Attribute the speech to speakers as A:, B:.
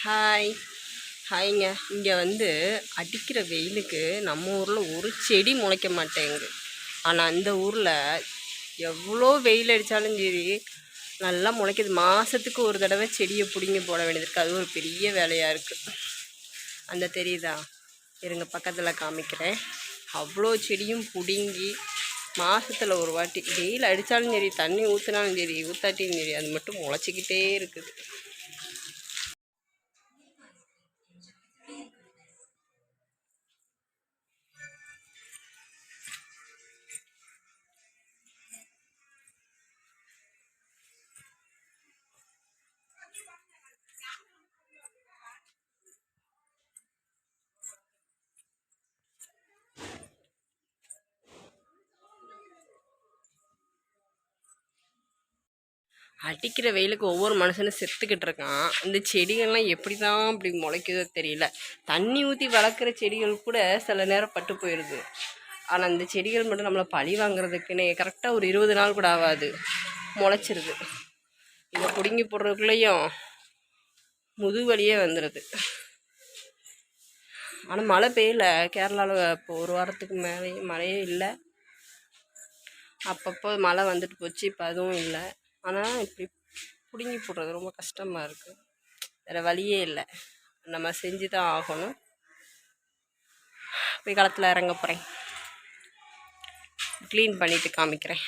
A: Hi ஹாய்ங்க இங்கே வந்து அடிக்கிற வெயிலுக்கு நம்ம ஊரில் ஒரு செடி முளைக்க மாட்டேங்குது. ஆனால் அந்த ஊரில் எவ்வளோ வெயில் அடித்தாலும் சரி நல்லா முளைக்கிது. மாதத்துக்கு ஒரு தடவை செடியை பிடிங்கி போட வேண்டியது இருக்குது அது ஒரு பெரிய வேலையாக இருக்குது அந்த தெரியுதா? இருங்க பக்கத்தில் காமிக்கிறேன். அவ்வளோ செடியும் பிடுங்கி மாதத்தில் ஒரு வாட்டி வெயில் அடித்தாலும் சரி தண்ணி ஊற்றினாலும் சரி ஊற்றாட்டியும் சரி அது மட்டும் முளைச்சிக்கிட்டே இருக்குது. அடிக்கிற வெயிலுக்கு ஒவ்வொரு மனுஷனும் செத்துக்கிட்டு இருக்கான். இந்த செடிகள்லாம் எப்படி தான் அப்படி முளைக்குதோ தெரியல. தண்ணி ஊற்றி வளர்க்குற செடிகள் கூட சில நேரம் பட்டு போயிடுது ஆனால் அந்த செடிகள் மட்டும் நம்மளை பழி வாங்குறதுக்குன்னே கரெக்டாக ஒரு இருபது நாள் கூட ஆகாது. முளைச்சிருது. இதை பிடுங்கி போடுறதுக்குள்ளேயும் முதுவலியே வந்துடுது ஆனால் மழை பெய்யல. கேரளாவில் இப்போ ஒரு வாரத்துக்கு மேலே மழையே இல்லை. அப்பப்போ மழை வந்துட்டு போச்சு. இப்போ அதுவும் இல்லை. ஆனால் இப்படி பிடுங்கி போடுறது ரொம்ப கஷ்டமாக இருக்குது வேறு வழியே இல்லை. நம்ம செஞ்சு தான் ஆகணும். போய் களத்தில் இறங்க போகிறேன் க்ளீன் பண்ணிவிட்டு காமிக்கிறேன்.